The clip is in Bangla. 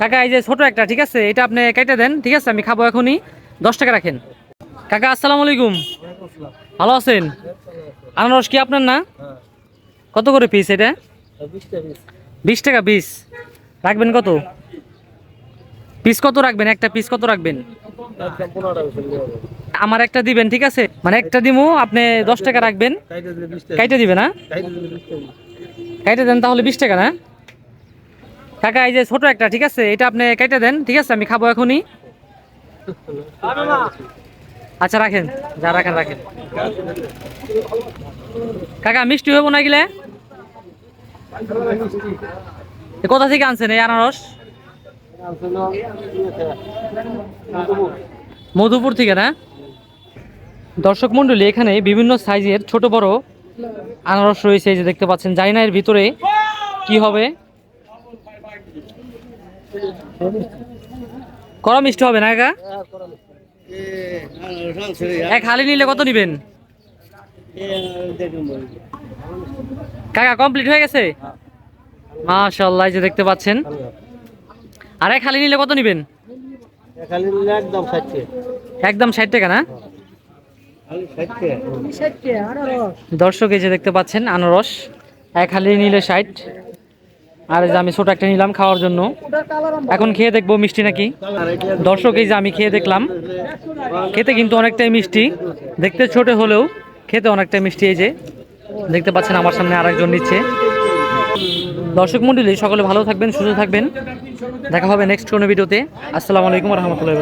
কাকা এই যে ছোট একটা ঠিক আছে? এটা আপনি কেটে দেন ঠিক আছে? আমি খাব এখনই। দশ টাকা রাখেন। কাকা আসসালামু আলাইকুম। ভালো আছেন? আনারস কি আপনার না? কত করে পিস এটা? বিশ টাকা পিস রাখবেন কত? পিস কত রাখবেন? একটা পিস কত রাখবেন? আমার একটা দিবেন ঠিক আছে? মানে একটা দিমু আপনি দশ টাকা রাখবেন। কাইটে দিবেন না কাইটে দেন তাহলে বিশ টাকা না? কাকা, এই যে ছোট একটা, ঠিক আছে? এটা আপনি কেটে দেন, ঠিক আছে? আমি খাব এখনই। আচ্ছা রাখেন। যা রাখেন রাখেন। কাকা, মিষ্টি হব না গেলে? কোথা থেকে আনছেন এই আনারস? মধুপুর থেকে না? দর্শক মন্ডলী এখানে বিভিন্ন সাইজের ছোট বড় আনারস রয়েছে, এই যে দেখতে পাচ্ছেন। জানি এর ভিতরে কি হবে। কড়া মিষ্টি হবে না কাকা এক হালি নিলে কত নিবেন? কাকা কমপ্লিট হয়ে গেছে? মাশাল্লাহ যে দেখতে পাচ্ছেন। আর এক হালি নিলে কত নিবেন? একদম ষাট টাকা না? দর্শক, এই যে দেখতে পাচ্ছেন, আনারস। এক হালি নিলে ষাট। আর এই যে আমি ছোট একটা নিলাম খাওয়ার জন্য। এখন খেয়ে দেখব মিষ্টি নাকি? দর্শক, এই যে আমি খেয়ে দেখলাম। খেতে কিন্তু অনেকটাই মিষ্টি। দেখতে ছোট হলেও খেতে অনেকটাই মিষ্টি এই যে। দেখতে পাচ্ছেন আমার সামনে আরেকজন নিচ্ছে। দর্শক মন্ডলী, সকলে ভালো থাকবেন, সুস্থ থাকবেন। দেখা হবে নেক্সট কোনো ভিডিওতে। আসসালামু আলাইকুম রহমতুল্লাহ